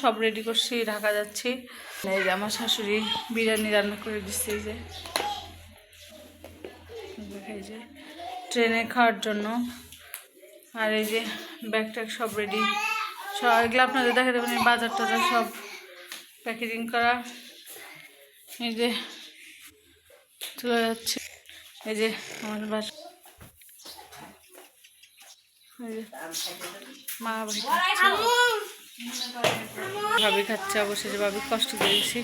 সব রেডি করছি, ঢাকা যাচ্ছি। এই যে আমার শাশুড়ি বিরিয়ানি রান্না করে দিচ্ছে যে। ট্রেনে খাওয়ার জন্য। আর এই যে ব্যাগ ট্যাগ সব রেডি সব এগুলো আপনাদের দেখা দেবেন বাজার টাজার সব প্যাকেজিং করা। এই যে, চলে যাচ্ছে। এই যে আমার বাসা মা। ভাবি খাচ্ছে অবশ্যই যে ভাবি কষ্ট দিয়েছি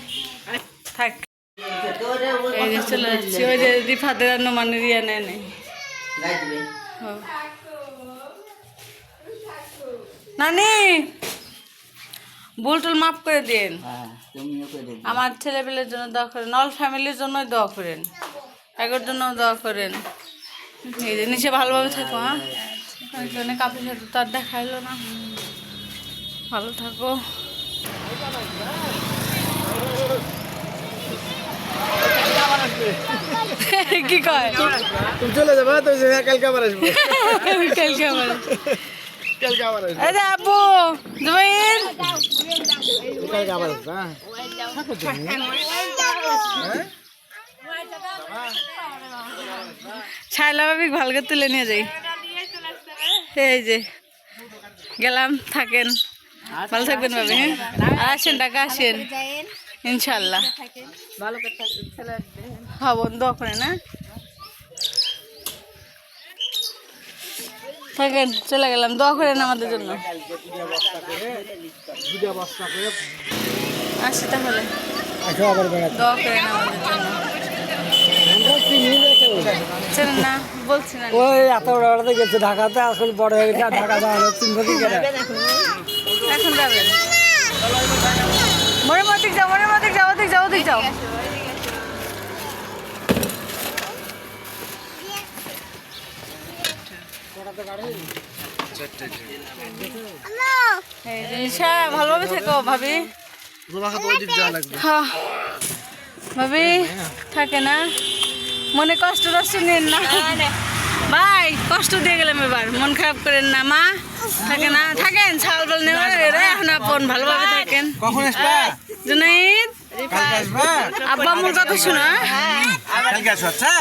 থাক, এই যে চলে যাচ্ছি। ওই যে রিফাদের রান্না মানে রিয়া নেয় নেই। নানি, ভুল টুল মাফ করে দিন আমার ছেলেপেলের জন্য দোয়া করেন অল ফ্যামিলির জন্যই দোয়া করেন। এগোর জন্য দোয়া করেন। এই যে নিচে ভালোভাবে থাকো হ্যাঁ? কাপড় সাথে তো আর দেখা না। ভালো থাকো। কি কয়? তুমি চলে যাবে তো কালকে আবার আসব। কালকে আবার আসব। এই আব্বু জুবাইর কালকে আবার আসব হ্যাঁ। হ্যাঁ? শাইলা ভাবি ভালো তুলে নিয়ে যাই। এই যে গেলাম থাকেন। ভালো থাকবেন ভাবি হ্যাঁ? আসেন, টাকা আসেন। ইনশাল্লাহ। হ্যাঁ বন্ধ করে না? থাকেন, চলে গেলাম, দোয়া করেন আমাদের জন্য। আসি তাহলে। দোয়া না, বলছি না। ওই এত বড় গেছে, ঢাকাতে আসলে বড় হয়ে গেছে ঢাকা যাওয়া লোক চিনবো কি করে এখন যাবেন। মনে মতিক যাও মনে মতিক যাও ওদিক যাও ওদিক যাও। ভালোভাবে থেকো ভাবি। হ্যাঁ। ভাবি, থাকে না। মনে কষ্ট টষ্ট নেন না। ভাই কষ্ট দিয়ে গেলাম এবার। মন খারাপ করেন না মা। থাকে না। থাকেন ছাল বল নেওয়ার এখন আপন ভালোভাবে থাকেন। কখন জুনাইদ? আব্বা আম্মুর কথা শোনো হ্যাঁ? আচ্ছা?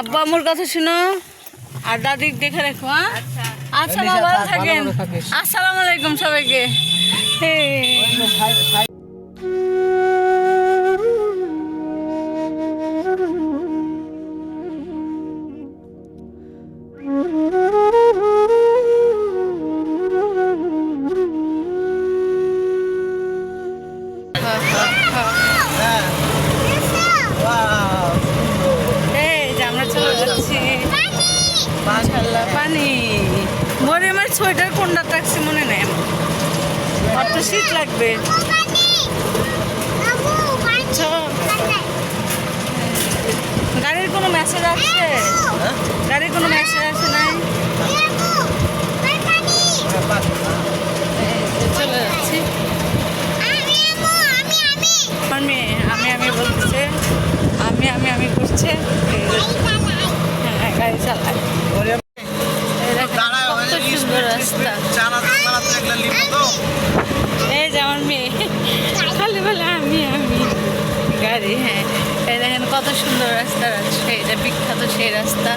আব্বা আম্মুর কথা শুনো আর দাদির দেখে রাখো হ্যাঁ? আচ্ছা মা ভালো থাকেন। আসসালামু আলাইকুম সবাইকে। অত শীত লাগবে। আচ্ছা, গাড়ির কোনো মেসেজ আসছে? গাড়ির কোনো মেসেজ আসে নাই? চলে যাচ্ছি। আমার মেয়ে আমি আমি বলছে আমি আমি আমি করছে। হ্যাঁ, গাড়ি চালায় এই দেখেন, কত সুন্দর রাস্তা এই যে আমার মেয়ে খালি বলে আমি আমি গাড়ি হ্যাঁ এই দেখেন কত সুন্দর রাস্তা আছে এটা বিখ্যাত সেই রাস্তা।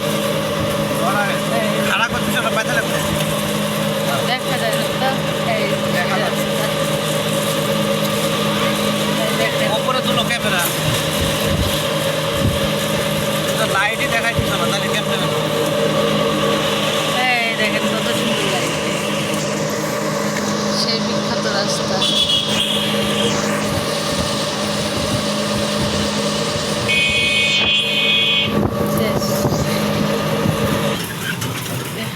দেখা যায় না তো। এই সেই রাস্তা। এই দেখেন, ওপরে তুলো ক্যামেরা লাইটই দেখাই দিচ্ছ না তাহলে কেমন এই দেখেন কত সুন্দর লাগছে সেই বিখ্যাত রাস্তা শেষ। দেখ,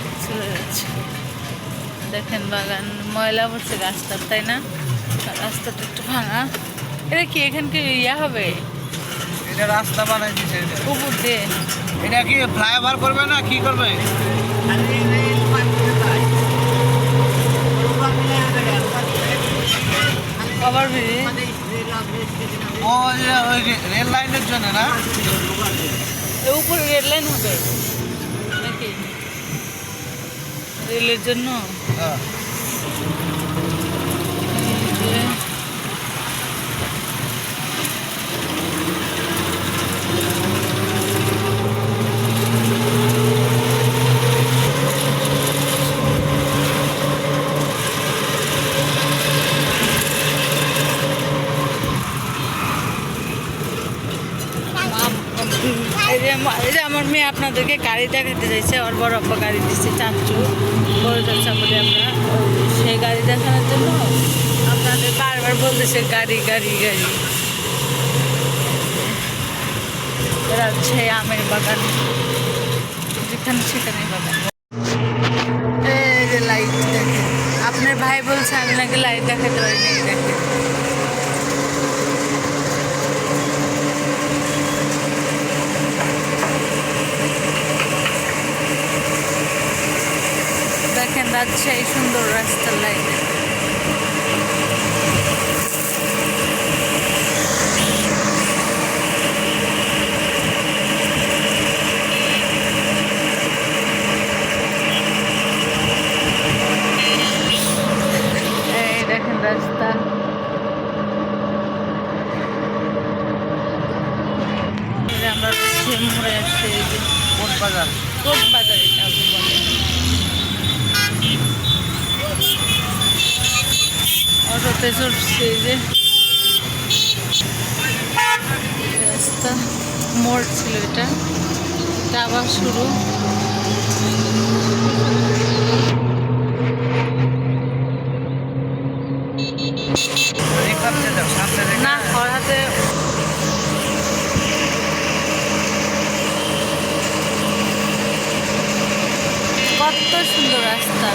দেখেন বাগান ময়লা পড়ছে রাস্তার তাই না? রাস্তাটা একটু ভাঙা। এটা কি এখান কি ইয়া হবে? এটা রাস্তা বানাই দিছে উপর দিয়ে। এটা কি ফ্লাইওভার করবে না কি করবে? আবার ব্রিজ ও ওই রেল লাইনের জন্য না এ উপরে রেল লাইন হবে নাকি রেলের জন্য হ্যাঁ। এই আমার মেয়ে আপনাদেরকে গাড়ি দেখাতে চাইছে ওর বড় আব্বা গাড়ি দিচ্ছে চাচু বড় চাচা বলে আমরা। সেই গাড়ি দেখানোর জন্য আপনাদের বারবার বলতেছে, গাড়ি গাড়ি গাড়ি। এরা হচ্ছে আমের বাগান। যেখানে সেখানে বাগান। এই যে লাইট আপনার ভাই বলছে, আমি নাকি লাইট দেখাতে পারি দেখেন। দেখেন রাজশাহী সুন্দর রাস্তার লাইট এই দেখেন রাস্তা এই যে আমরা রয়েছি মোড়ে আসছে এই যে কোন বাজার কোট বাজারে যাব বলে অটোতে চড়ছে রাস্তা মোড় ছিল এটা এটা আবার শুরু না হাতে কত সুন্দর রাস্তা।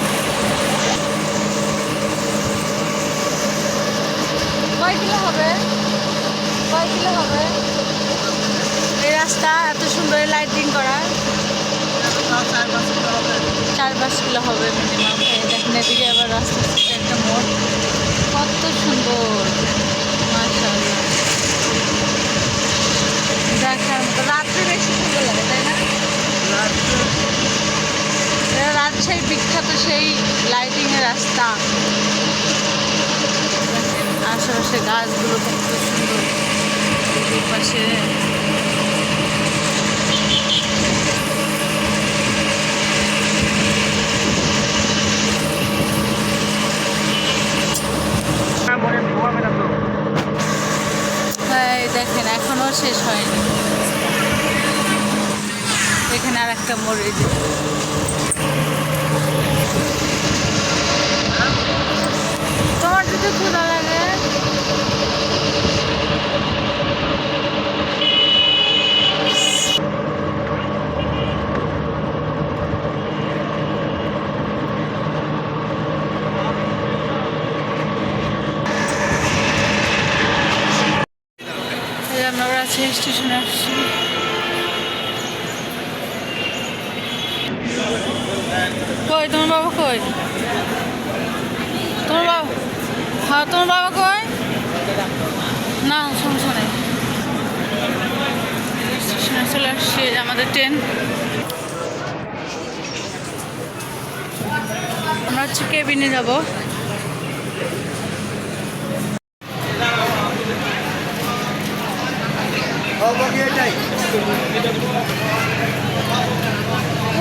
কয় কিলো হবে। কয় কিলো হবে। এই রাস্তা এত সুন্দর লাইটিং করা। চার পাঁচ কিলো হবে মিনিমাম দেখেন এদিকে আবার রাস্তা একটা মোড়। কত সুন্দর। মাশাআল্লাহ। দেখার মতো। রাত্রে বেশি সুন্দর লাগে তাই না? রাজশাহী বিখ্যাত সেই লাইটিং এর রাস্তা। আশেপাশে গাছগুলো কত সুন্দর পাশে হ্যাঁ দেখেন এখনও শেষ হয়নি এখানে আর একটা এই যে। তোমার যদি ক্ষুধা লাগে এই যে আমরা রাজশাহী স্টেশনে আসছি কই তোমার বাবা কই তোমার বাবা হ্যাঁ তোমার বাবা কই? না সমস্যা নেই স্টেশনে চলে আসছি আমাদের ট্রেন। আমরা হচ্ছে কেবিনে যাব।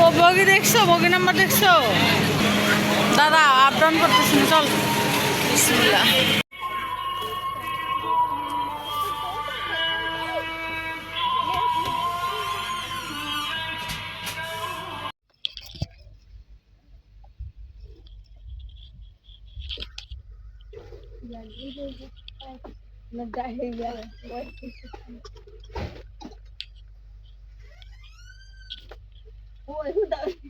ও, বগি দেখছ? বগি নাম্বার দেখছ? দাদা, আপ ডাউন করতেছি চল। বিসমিল্লাহ বন্ধ আমার হাসে দেখো,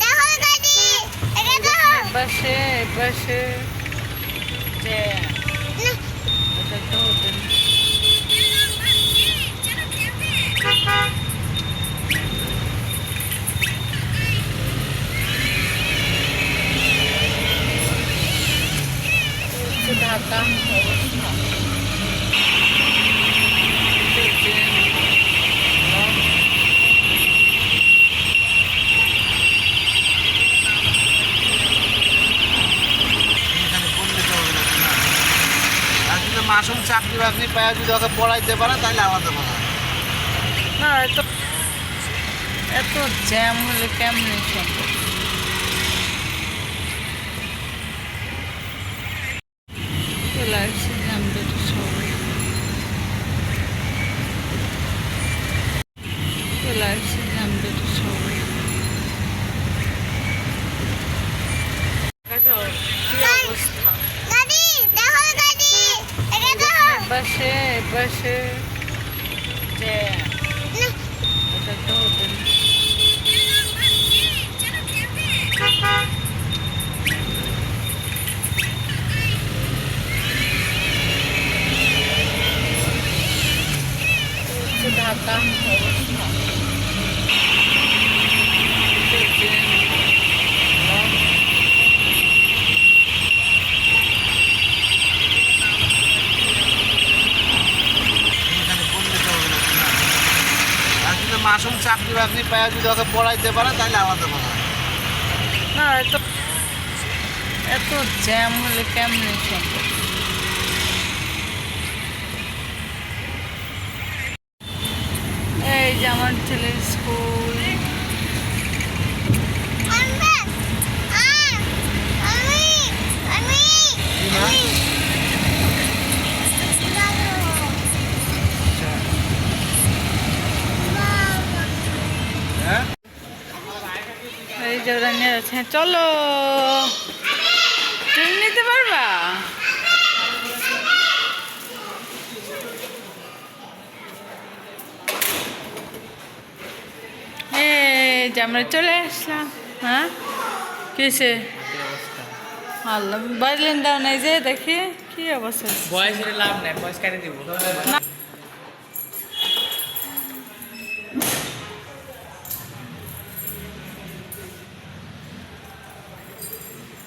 দেখো দাদি এটা দেখো পাশে পাশে যে তো তো হবে না। আপনি পায়ে যদি ওকে পড়াইতে পারেন তাহলে আমাদের ভালো না এত এত জ্যাম হলে কেমনে সম্ভব জ্যাম দুটো সবাই জ্যাম দুটো সবাই অবস্থা। বাসে জ্যাম না, এটা তো যদি মাসুম চাকরি বাকরি পায়ে যদি ওকে পড়াইতে পারেন তাহলে আমাদের ভালো না, এত এত জ্যাম হলে কেমনে সম্ভব এই যে আমার ছেলের স্কুল। এই নিয়ে যাচ্ছে। হ্যাঁ, চলো। ট্রেন নিতে পারবা এই যে আমরা চলে আসলাম হ্যাঁ? কিসে আল্লাহ বাজলেন দাও নাই যে দেখি কি অবস্থা বয়সের লাভ নাই বয়স কাটে দিব।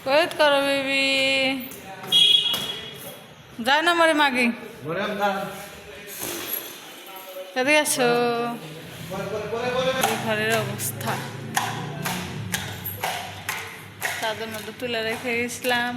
ওয়েট করো বেবি যাও না মরে মাগি। এদিকে আসো। ঘরের অবস্থা। তাদের মধ্যে তুলে রেখে গেছিলাম